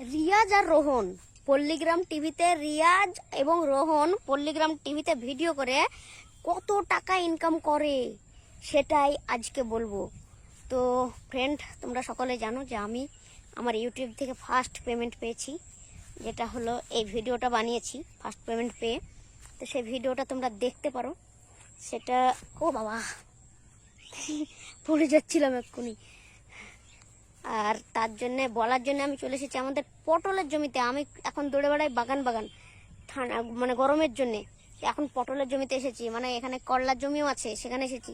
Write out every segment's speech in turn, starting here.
রিয়াজ আর রোহন, পল্লীগ্রাম টিভিতে রিয়াজ এবং রোহন পল্লীগ্রাম টিভিতে ভিডিও করে কত টাকা ইনকাম করে, সেটাই আজকে বলব। তো ফ্রেন্ড তোমরা সকলে জানো যে আমি আমার ইউটিউব থেকে ফার্স্ট পেমেন্ট পেয়েছি, যেটা হলো এই ভিডিওটা বানিয়েছি ফার্স্ট পেমেন্ট পেয়ে। তো সেই ভিডিওটা তোমরা দেখতে পারো। সেটা, ও বাবা পড়ে যাচ্ছিলাম এক্ষুনি। আর তার জন্য, বলার জন্য আমি চলে এসেছি আমাদের পটলের জমিতে। আমি এখন দৌড়ে বেড়াই বাগান বাগান ঠান্ডা মানে গরমের জন্য। এখন পটলের জমিতে এসেছি মানে এখানে করলার জমিও আছে, সেখানে এসেছি।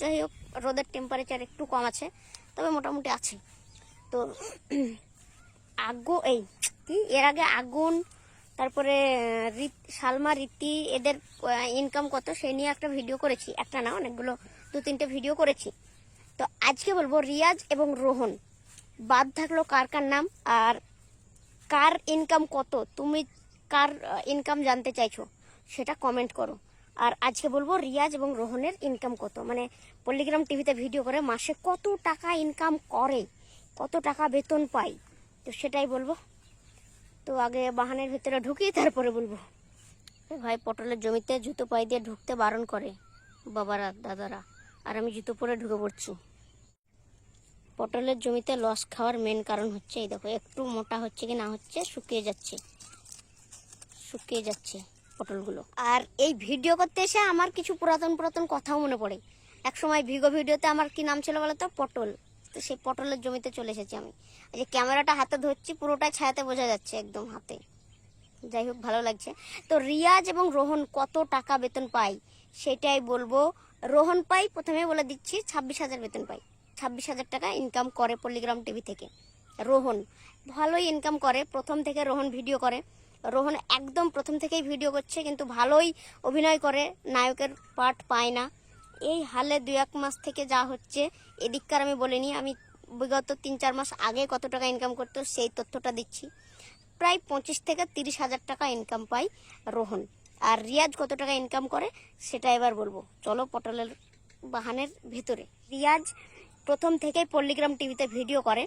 যাই হোক, রোদের টেম্পারেচার একটু কম আছে, তবে মোটামুটি আছে। তো আগো, এই কি? এর আগে আগুন, তারপরে সালমা রীতি এদের ইনকাম কত সেই নিয়ে একটা ভিডিও করেছি। একটা না, অনেকগুলো দু তিনটে ভিডিও করেছি। তো আজকে বলব রিয়াজ এবং রোহন। বাদ থাকল কার কার নাম আর কার ইনকাম কত? তুমি কার ইনকাম জানতে চাইছো, সেটা কমেন্ট করো। আর আজকে বলব রিয়াজ এবং রোহনের ইনকাম কত? মানে পল্লিগ্রাম টিভিতে ভিডিও করে মাসে কত টাকা ইনকাম করে? কত টাকা বেতন পাই তো সেটাই বলব। তো আগে বাহানের ভিতরে ঢুকি তারপরে বলব। ভাই, পটলের জমিতে জুতো পাই দিয়ে ঢুকতে বারণ করে বাবারা, দাদারা। আর আমি জুতো পরে ঢুকে পড়ছি। পটলের জমিতে লস খাওয়ার মেন কারণ হচ্ছে, এই দেখো, একটু মোটা হচ্ছে কি না হচ্ছে, শুকিয়ে যাচ্ছে। শুকিয়ে যাচ্ছে পটলগুলো। আর এই ভিডিও করতে এসে আমার কিছু পুরাতন পুরাতন কথাও মনে পড়ে। এক সময় ভিগো ভিডিওতে আমার কি নাম ছিল বলো তো পটল। তো সেই পটলের জমিতে চলে এসেছি আমি। যে ক্যামেরাটা হাতে ধরছি, পুরোটাই ছায়াতে বোঝা যাচ্ছে একদম হাতে। যাই হোক, ভালো লাগছে। তো রিয়াজ এবং রোহন কত টাকা বেতন পাই সেটাই বলব। রোহন পাই, প্রথমে বলে দিচ্ছি, ছাব্বিশ হাজার বেতন পাই। ছাব্বিশ হাজার টাকা ইনকাম করে পল্লিগ্রাম টিভি থেকে। রোহন, ভালোই ইনকাম করে, প্রথম থেকে রোহন ভিডিও করে। রোহন একদম প্রথম থেকেই ভিডিও করছে, কিন্তু ভালোই অভিনয় করে, নায়কের পার্ট পায় না। এই হালে দু এক মাস থেকে যা হচ্ছে, এদিককার আমি বলিনি, আমি বিগত তিন চার মাস আগে কত টাকা ইনকাম করতো, সেই তথ্যটা দিচ্ছি। প্রায় পঁচিশ থেকে তিরিশ হাজার টাকা ইনকাম পাই রোহন। আর রিয়াজ কত টাকা ইনকাম করে, সেটা এবার বলব। চলো পটলের বাহানের ভিতরে। রিয়াজ প্রথম থেকেই পল্লিগ্রাম টিভিতে ভিডিও করে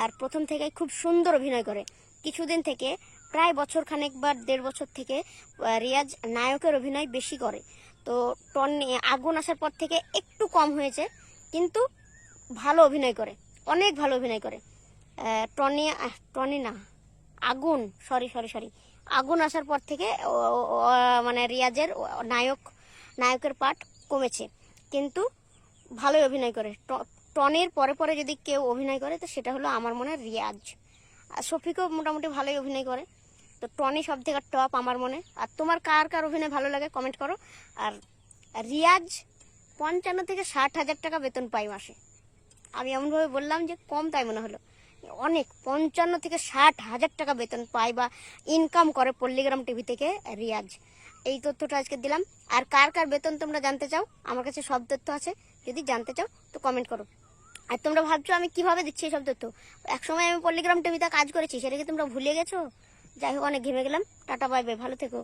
আর প্রথম থেকেই খুব সুন্দর অভিনয় করে। কিছুদিন থেকে প্রায় বছর খানেক বা দেড় বছর থেকে রিয়াজ নায়কের অভিনয় বেশি করে। তো টন আগুন আসার পর থেকে একটু কম হয়েছে, কিন্তু ভালো অভিনয় করে, অনেক ভালো অভিনয় করে। টনি টনি না, আগুন সরি সরি সরি আগুন আসার পর থেকে মানে রিয়াজের নায়ক, নায়কের পাঠ কমেছে। কিন্তু ভালোই অভিনয় করে। টনির পরে পরে যদি কেউ অভিনয় করে, তো সেটা হলো আমার মনে হয় রিয়াজ। আর শফিকও মোটামুটি ভালোই অভিনয় করে। তো টনি সব থেকে টপ আমার মনে। আর তোমার কার কার অভিনয় ভালো লাগে কমেন্ট করো। আর রিয়াজ পঞ্চান্ন থেকে ষাট হাজার টাকা বেতন পাই মাসে। আমি এমনভাবে বললাম যে কম তাই মনে হলো। অনেক, পঞ্চান্ন থেকে ষাট হাজার টাকা বেতন পায় বা ইনকাম করে পল্লিগ্রাম টিভি থেকে রিয়াজ। এই তথ্যটা আজকে দিলাম। আর কার কার বেতন তোমরা জানতে চাও, আমার কাছে সব তথ্য আছে। যদি জানতে চাও, তো কমেন্ট করো। আর তোমরা ভাবছ আমি কীভাবে দিচ্ছি এই সব তথ্য? একসময় আমি পল্লিগ্রাম টিভিতে কাজ করেছি, সেটাকে তোমরা ভুলে গেছো? যাই হোক, অনেক ঘেমে গেলাম। টাটা, বাই বাই, ভালো থেকো।